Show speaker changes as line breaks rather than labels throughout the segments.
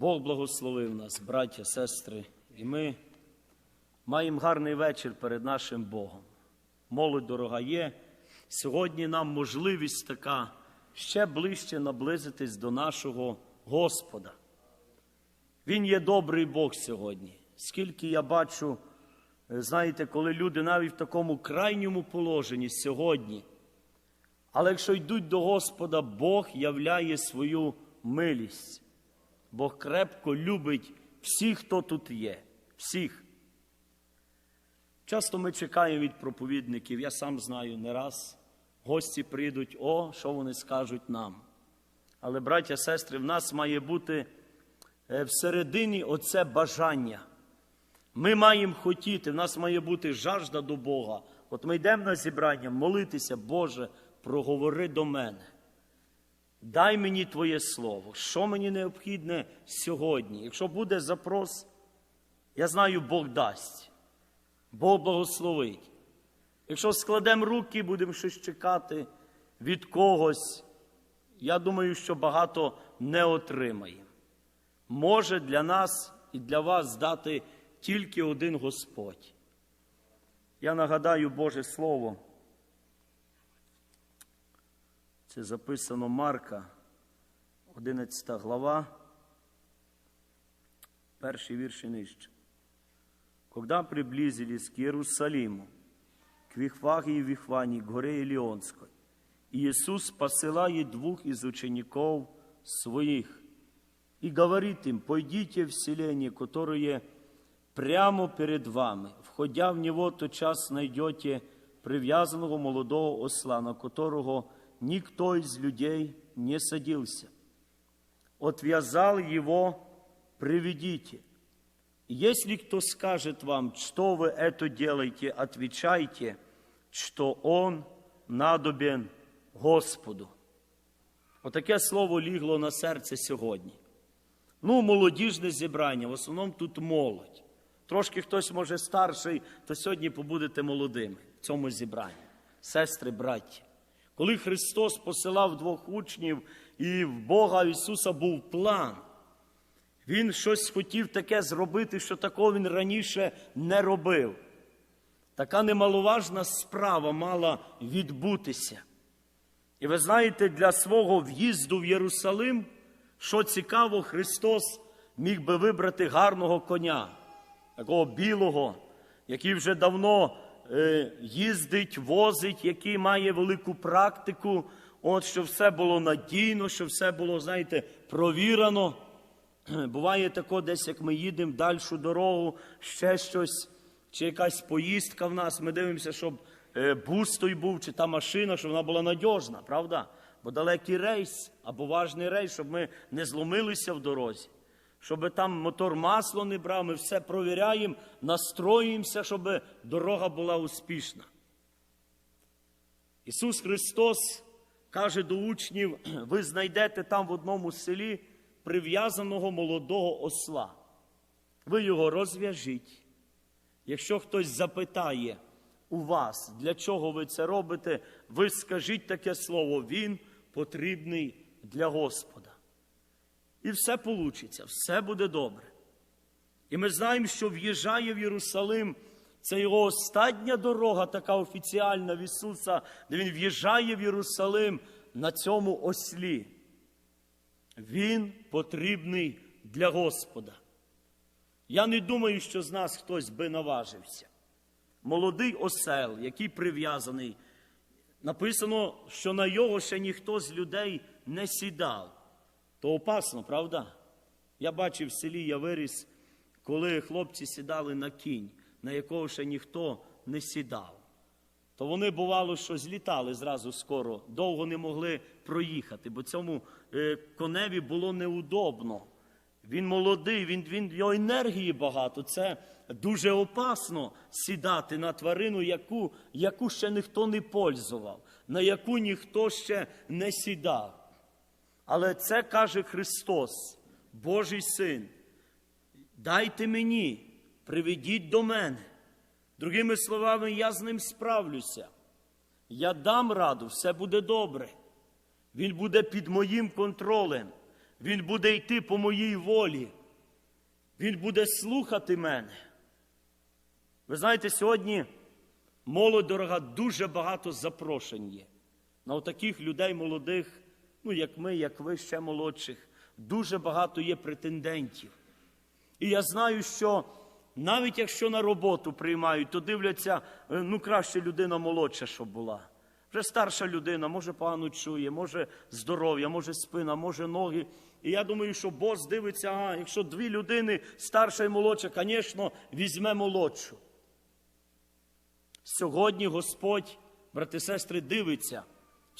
Бог благословив нас, браття, сестри, і ми маємо гарний вечір перед нашим Богом. Молодь дорога є. Сьогодні нам можливість така ще ближче наблизитись до нашого Господа. Він є добрий Бог сьогодні. Скільки я бачу, е, знаєте, коли люди навіть в такому крайньому положенні сьогодні. Але якщо йдуть до Господа, Бог являє свою милість. Бог крепко любить всіх, хто тут є. Всіх. Часто ми чекаємо від проповідників, я сам знаю не раз. Гості прийдуть, о, що вони скажуть нам. Але, браття, сестри, в нас має бути е, всередині оце бажання. Ми маємо хотіти, в нас має бути жажда до Бога. От ми йдемо на зібрання, молитися, Боже, проговори до мене. Дай мені Твоє Слово, що мені необхідне сьогодні. Якщо буде запрос, я знаю, Бог дасть, Бог благословить. Якщо складемо руки, будемо щось чекати від когось, я думаю, що багато не отримаємо. Може для нас і для вас дати тільки один Господь. Я нагадаю Боже Слово. Це записано Марка, 11 глава, перший вірш і нижче. Когда приблизились к Иерусалиму, к Вихваге и Вихване, к горе Илионской, Иисус посылает двух из учеников своих и говорит им, пойдите в селение, которое прямо перед вами. Входя в него, тотчас найдете прив'язаного молодого осла, на которого никто из людей не садился. Отвязал его, приведите. Если кто скажет вам, что вы это делаете, отвечайте, что он надобен Господу. Отаке слово лігло на серце сьогодні. Ну, молодіжне зібрання, в основному тут молодь. Трошки хтось може старший, то сьогодні побудете молодими в цьому зібранні. Сестри, браті. Коли Христос посилав двох учнів, і в Бога Ісуса був план, Він щось хотів таке зробити, що такого він раніше не робив. Така немаловажна справа мала відбутися. І ви знаєте, для свого в'їзду в Єрусалим, що цікаво, Христос міг би вибрати гарного коня, такого білого, який вже давно їздить, возить, який має велику практику, от щоб все було надійно, щоб все було, знаєте, провірено. Буває тако, десь як ми їдемо дальшу дорогу, ще щось, чи якась поїздка в нас, ми дивимося, щоб е, бус той був, чи та машина, щоб вона була надіжна, правда? Бо далекий рейс або важний рейс, щоб ми не зломилися в дорозі, щоб там мотор масло не брав, ми все провіряємо, настроїмося, щоб дорога була успішна. Ісус Христос каже до учнів: ви знайдете там в одному селі прив'язаного молодого осла. Ви його розв'яжіть. Якщо хтось запитає у вас, для чого ви це робите, ви скажіть таке слово, він потрібний для Господа. І все получиться, все буде добре. І ми знаємо, що в'їжджає в Єрусалим. Це його остання дорога, така офіціальна в Ісуса, де Він в'їжджає в Єрусалим на цьому ослі. Він потрібний для Господа. Я не думаю, що з нас хтось би наважився. Молодий осел, який прив'язаний, написано, що на його ще ніхто з людей не сідав. То опасно, правда? Я бачив в селі, я виріс, коли хлопці сідали на кінь, на якого ще ніхто не сідав. То вони, бувало, що злітали зразу скоро, довго не могли проїхати, бо цьому е, коневі було неудобно. Він молодий, він, він, його енергії багато. Це дуже опасно сідати на тварину, яку, яку ще ніхто не пользував, на яку ніхто ще не сідав. Але це каже Христос, Божий Син. Дайте мені, приведіть до мене. Другими словами, я з ним справлюся. Я дам раду, все буде добре. Він буде під моїм контролем. Він буде йти по моїй волі. Він буде слухати мене. Ви знаєте, сьогодні молодь дорога, дуже багато запрошень є. На таких людей молодих, ну як ми, як ви, ще молодших, дуже багато є претендентів. І я знаю, що навіть якщо на роботу приймають, то дивляться, е, ну краще людина молодша, щоб була. Вже старша людина, може погано чує, може здоров'я, може спина, може ноги. І я думаю, що бос дивиться, а якщо дві людини, старша і молодша, звісно, візьме молодшу. Сьогодні Господь, брати і сестри, дивиться,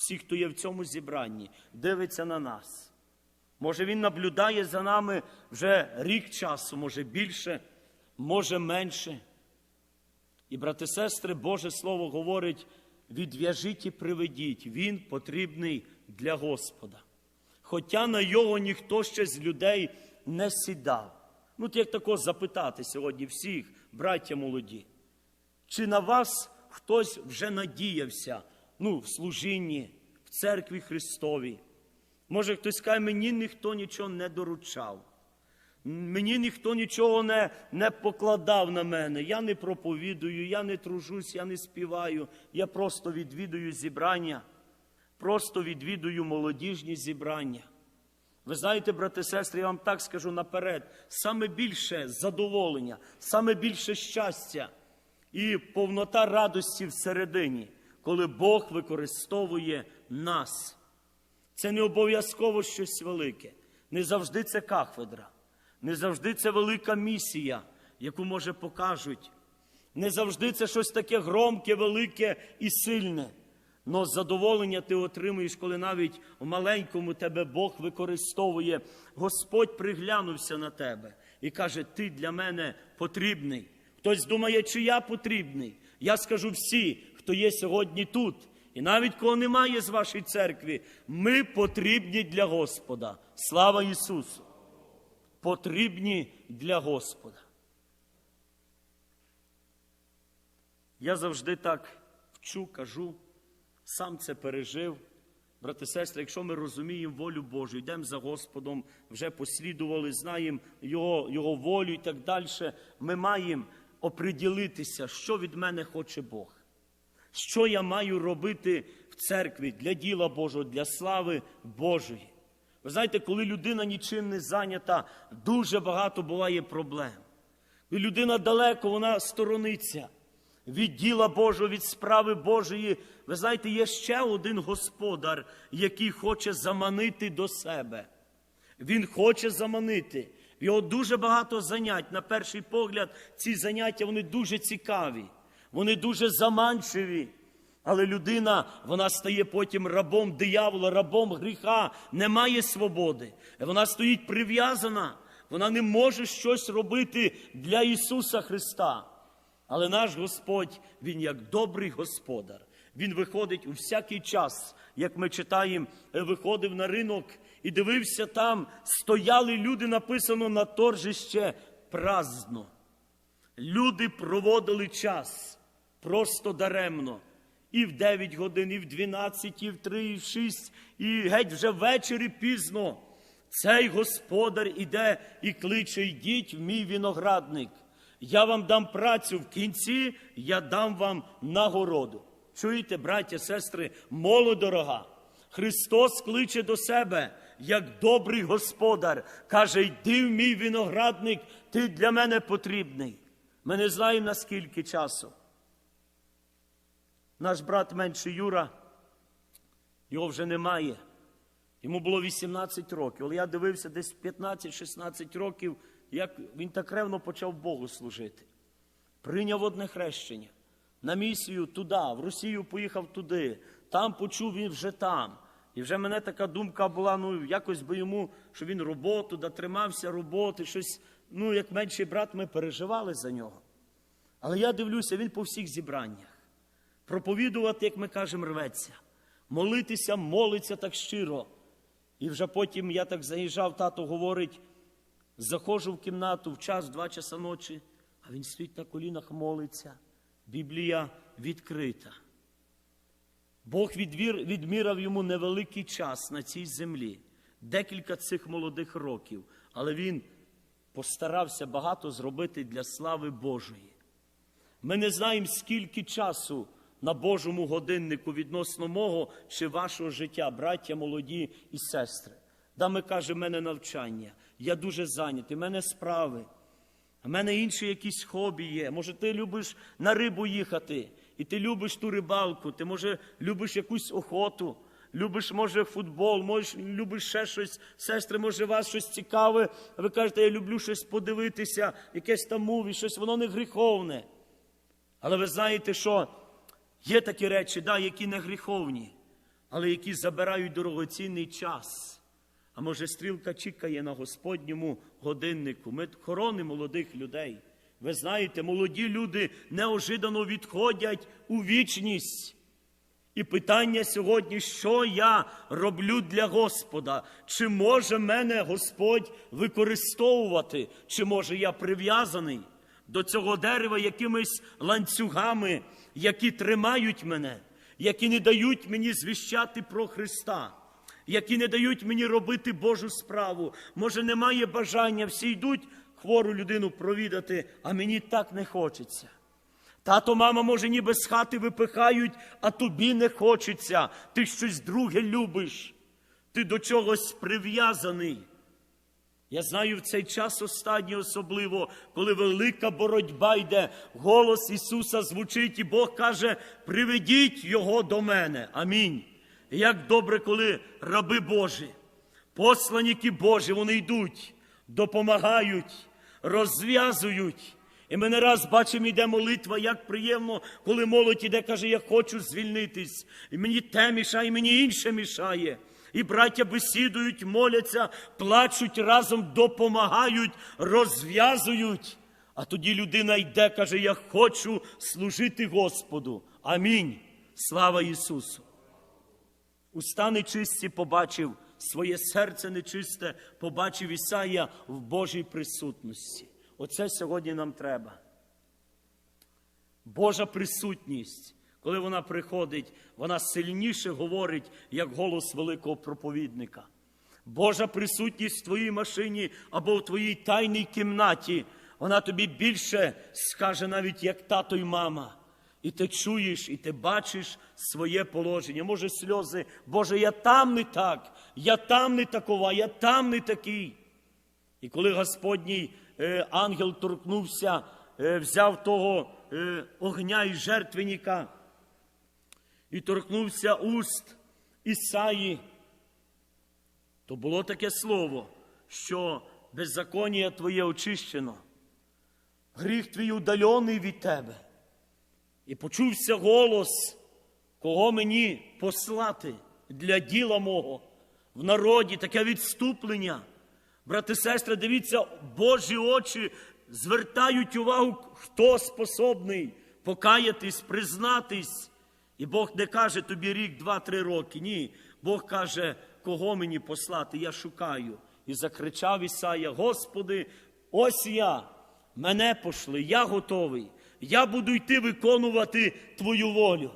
всі, хто є в цьому зібранні, дивиться на нас. Може, Він наблюдає за нами вже рік часу, може більше, може менше. І, брати сестри, Боже Слово говорить: відв'яжіть і приведіть, Він потрібний для Господа. Хоча на його ніхто ще з людей не сідав. Ну, як тако запитати сьогодні всіх, браття молоді, чи на вас хтось вже надіявся ну, в служінні, в церкві Христовій? Може, хтось скаже, мені ніхто нічого не доручав. Мені ніхто нічого не, не покладав на мене. Я не проповідую, я не тружусь, я не співаю. Я просто відвідую зібрання, просто відвідую молодіжні зібрання. Ви знаєте, брати сестри, я вам так скажу наперед: саме більше задоволення, саме більше щастя і повнота радості всередині, коли Бог використовує нас. Це не обов'язково щось велике. Не завжди це кафедра, не завжди це велика місія, яку, може, покажуть. Не завжди це щось таке громке, велике і сильне. Но задоволення ти отримуєш, коли навіть у маленькому тебе Бог використовує. Господь приглянувся на тебе і каже: Ти для мене потрібний. Хтось думає, чи я потрібний. Я скажу всі, хто є сьогодні тут. І навіть кого немає з вашої церкви, ми потрібні для Господа. Слава Ісусу! Потрібні для Господа. Я завжди так вчу, кажу, сам це пережив. Брати і сестри, якщо ми розуміємо волю Божу, йдемо за Господом, вже послідували, знаємо Його, Його волю і так далі, ми маємо оприділитися, що від мене хоче Бог. Що я маю робити в церкві для діла Божого, для слави Божої? Ви знаєте, коли людина нічим не зайнята, дуже багато буває проблем. Коли людина далеко, вона сторониться від діла Божого, від справи Божої. Ви знаєте, є ще один господар, який хоче заманити до себе. Він хоче заманити. Його дуже багато занять. На перший погляд, ці заняття вони дуже цікаві, вони дуже заманчиві. Але людина, вона стає потім рабом диявола, рабом гріха, немає свободи. Вона стоїть прив'язана, вона не може щось робити для Ісуса Христа. Але наш Господь, Він як добрий господар. Він виходить у всякий час, як ми читаємо, виходив на ринок і дивився там, стояли люди, написано на торжище праздно. Люди проводили час просто даремно. І в 9 годин, і в 12, і в 3, і в 6, і геть вже ввечері пізно. Цей господар іде і кличе, йдіть в мій виноградник. Я вам дам працю в кінці, я дам вам нагороду. Чуєте, браття, сестри, молодь дорога. Христос кличе до себе, як добрий господар, каже: йди в мій виноградник, ти для мене потрібний. Ми не знаємо, наскільки часу. Наш брат менший Юра, його вже немає. Йому було 18 років. Але я дивився десь 15-16 років, як він так ревно почав Богу служити. Прийняв одне хрещення. На місію туди, в Росію поїхав туди, там почув він вже там. І вже мене така думка була, ну якось би йому, що він роботу, дотримався роботи, щось, ну, як менший брат, ми переживали за нього. Але я дивлюся, він по всіх зібраннях. Проповідувати, як ми кажемо, рветься, молитися, молиться так щиро. І вже потім я так заїжджав, тато говорить, заходжу в кімнату в час, два часа ночі, а він стоїть на колінах, молиться. Біблія відкрита. Бог відвір, відмірав йому невеликий час на цій землі. декілька цих молодих років, але він постарався багато зробити для слави Божої. Ми не знаємо, скільки часу на Божому годиннику відносно мого чи вашого життя, браття молоді і сестри. Да ми каже, в мене навчання, я дуже зайнятий, в мене справи, в мене інші якісь хобі є. Може, ти любиш на рибу їхати, і ти любиш ту рибалку, ти, може, любиш якусь охоту, любиш, може, футбол, може, любиш ще щось. Сестри, може, вас щось цікаве. Ви кажете, я люблю щось подивитися, якесь там муві, щось, воно не гріховне. Але ви знаєте, що є такі речі, да, які не гріховні, але які забирають дорогоцінний час. А може, стрілка чекає на Господньому годиннику. Ми хорони молодих людей. Ви знаєте, молоді люди неожиданно відходять у вічність. І питання сьогодні, що я роблю для Господа? Чи може мене Господь використовувати, чи може я прив'язаний до цього дерева якимись ланцюгами, які тримають мене, які не дають мені звіщати про Христа, які не дають мені робити Божу справу. Може, немає бажання, всі йдуть хвору людину провідати, а мені так не хочеться. Тато, мама, може, ніби з хати випихають, а тобі не хочеться. Ти щось друге любиш. Ти до чогось прив'язаний. Я знаю в цей час останній особливо, коли велика боротьба йде, голос Ісуса звучить, і Бог каже: приведіть Його до мене. Амінь. І як добре, коли раби Божі, посланіки Божі, вони йдуть, допомагають, розв'язують. І ми не раз бачимо, йде молитва, як приємно, коли молодь іде, каже, я хочу звільнитись. І мені те мішає, і мені інше мішає. І браття бесідують, моляться, плачуть разом, допомагають, розв'язують. А тоді людина йде, каже, я хочу служити Господу. Амінь. Слава Ісусу. Уста нечисті побачив, своє серце нечисте побачив Ісая в Божій присутності. Оце сьогодні нам треба. Божа присутність, коли вона приходить, вона сильніше говорить, як голос великого проповідника. Божа присутність в твоїй машині або в твоїй тайній кімнаті, вона тобі більше скаже навіть як тато й мама. І ти чуєш, і ти бачиш своє положення. Може, сльози, Боже, я там не так, я там не такова, я там не такий. І коли Господній е, ангел торкнувся, е, взяв того е, огня і жертвенника і торкнувся уст Ісаї, то було таке слово, що беззаконня твоє очищено, гріх твій удалений від тебе. І почувся голос, кого мені послати для діла мого в народі, таке відступлення. Брати, сестри, дивіться, Божі очі звертають увагу, хто способний покаятись, признатись. І Бог не каже тобі рік, два-три роки. Ні. Бог каже, кого мені послати, я шукаю. І закричав Ісая: Господи, ось я, мене пошли, я готовий. Я буду йти виконувати Твою волю.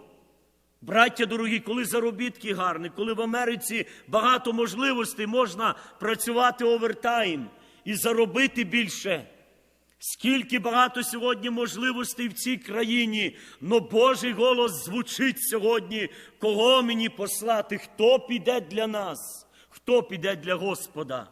Браття дорогі, коли заробітки гарні, коли в Америці багато можливостей можна працювати овертайм і заробити більше. Скільки багато сьогодні можливостей в цій країні, но Божий голос звучить сьогодні, кого мені послати, хто піде для нас, хто піде для Господа,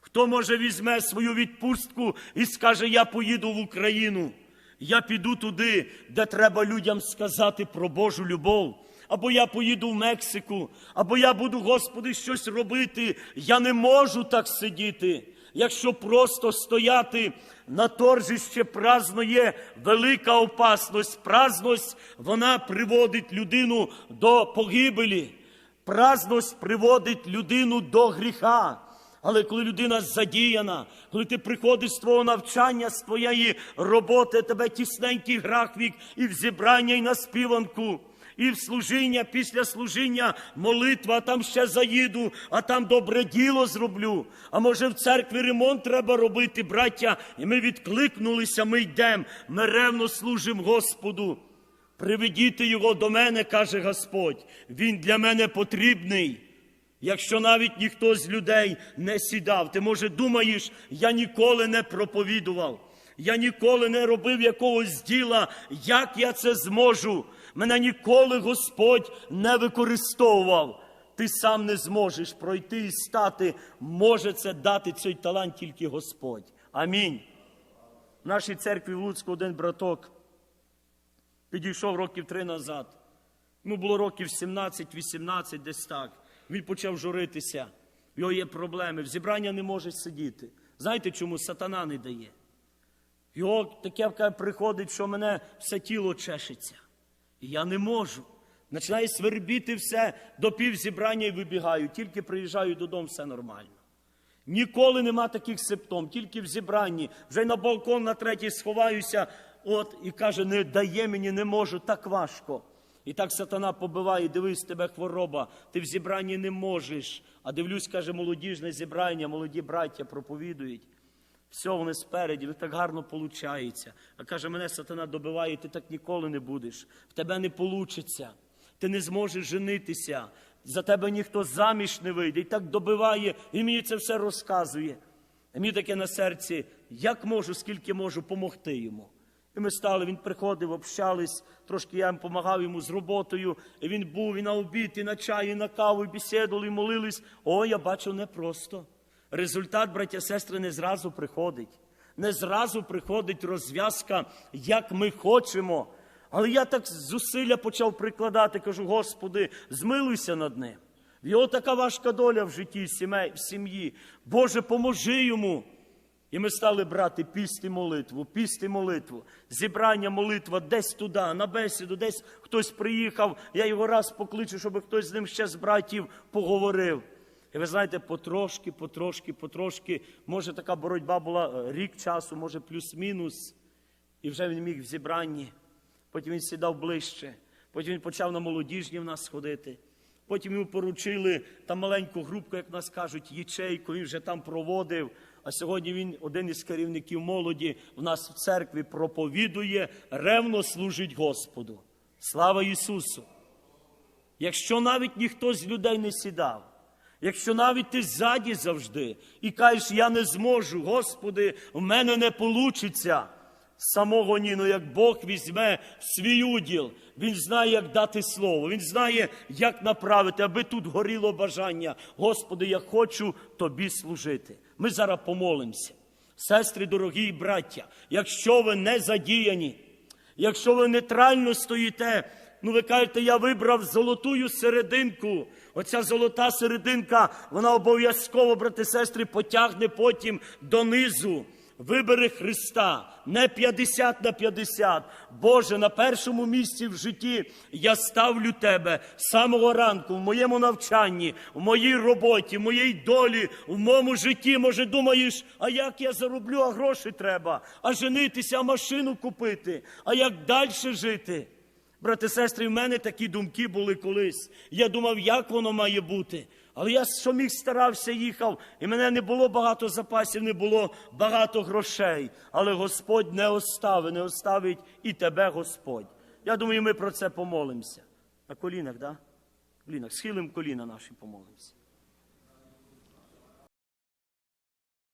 хто може візьме свою відпустку і скаже, я поїду в Україну, я піду туди, де треба людям сказати про Божу любов. Або я поїду в Мексику, або я буду, Господи, щось робити. Я не можу так сидіти. Якщо просто стояти на торжище праздно є велика опасність. Праздність, вона приводить людину до погибелі. Праздність приводить людину до гріха. Але коли людина задіяна, коли ти приходиш з твого навчання, з твоєї роботи, тебе тісненький грахвік і в зібрання, і на співанку і в служіння, після служіння молитва, а там ще заїду, а там добре діло зроблю. А може в церкві ремонт треба робити, браття, і ми відкликнулися, ми йдемо, ми ревно служимо Господу. Приведіть його до мене, каже Господь. Він для мене потрібний. Якщо навіть ніхто з людей не сідав, ти може думаєш, я ніколи не проповідував, я ніколи не робив якогось діла, як я це зможу. Мене ніколи Господь не використовував. Ти сам не зможеш пройти і стати, може це дати цей талант тільки Господь. Амінь. В нашій церкві в Луцьку один браток підійшов років три назад. Йому було років 17-18, десь так. Він почав журитися. В його є проблеми. В зібрання не може сидіти. Знаєте, чому сатана не дає? Його таке приходить, що мене все тіло чешеться. І я не можу. Починає свербіти все до півзібрання і вибігаю. Тільки приїжджаю додому, все нормально. Ніколи нема таких симптом, тільки в зібранні. Вже на балкон на третій сховаюся, от, і каже, не дає мені, не можу, так важко. І так сатана побиває, дивись, тебе хвороба, ти в зібранні не можеш. А дивлюсь, каже, молодіжне зібрання, молоді браття проповідують. Все, вони спереді, ви так гарно получається. А каже, мене сатана добиває, ти так ніколи не будеш. В тебе не получиться. Ти не зможеш женитися. За тебе ніхто заміж не вийде. І так добиває, і мені це все розказує. І мені таке на серці, як можу, скільки можу, помогти йому. І ми стали, він приходив, общались, трошки я їм допомагав йому з роботою. І він був і на обід, і на чай, і на каву, і бесідували, і молились. О, я бачив непросто. Результат, браття сестри, не зразу приходить. Не зразу приходить розв'язка, як ми хочемо. Але я так зусилля почав прикладати, кажу, Господи, змилуйся над ним. В його така важка доля в житті, в сім'ї. Боже, поможи йому. І ми стали брати піст і молитву, піст і молитву, зібрання, молитва десь туди, на бесіду, десь хтось приїхав, я його раз покличу, щоб хтось з ним ще з братів поговорив. І ви знаєте, потрошки, потрошки, потрошки, може така боротьба була е, рік часу, може плюс-мінус, і вже він міг в зібранні. Потім він сідав ближче, потім він почав на молодіжні в нас ходити. Потім йому поручили там маленьку групку, як нас кажуть, ячейку, він вже там проводив. А сьогодні він один із керівників молоді в нас в церкві проповідує, ревно служить Господу. Слава Ісусу! Якщо навіть ніхто з людей не сідав, якщо навіть ти ззаді завжди і кажеш, я не зможу, Господи, в мене не получиться. Самого ні, ну як Бог візьме свій уділ, Він знає, як дати слово, Він знає, як направити, аби тут горіло бажання. Господи, я хочу тобі служити. Ми зараз помолимося. Сестри, дорогі і браття, якщо ви не задіяні, якщо ви нейтрально стоїте, ну ви кажете, я вибрав золотую серединку. Оця золота серединка, вона обов'язково, брати сестри, потягне потім донизу. Вибери Христа не 50 на 50. Боже, на першому місці в житті я ставлю Тебе з самого ранку, в моєму навчанні, в моїй роботі, в моїй долі, в моєму житті. Може, думаєш, а як я зароблю, а гроші треба, а женитися, а машину купити, а як далі жити? Брати, сестри, в мене такі думки були колись. Я думав, як воно має бути. Але я міг старався, їхав, і мене не було багато запасів, не було багато грошей. Але Господь не оставить, не оставить і тебе Господь. Я думаю, ми про це помолимося. На колінах, да? Колінах. Схилим коліна наші помолимося.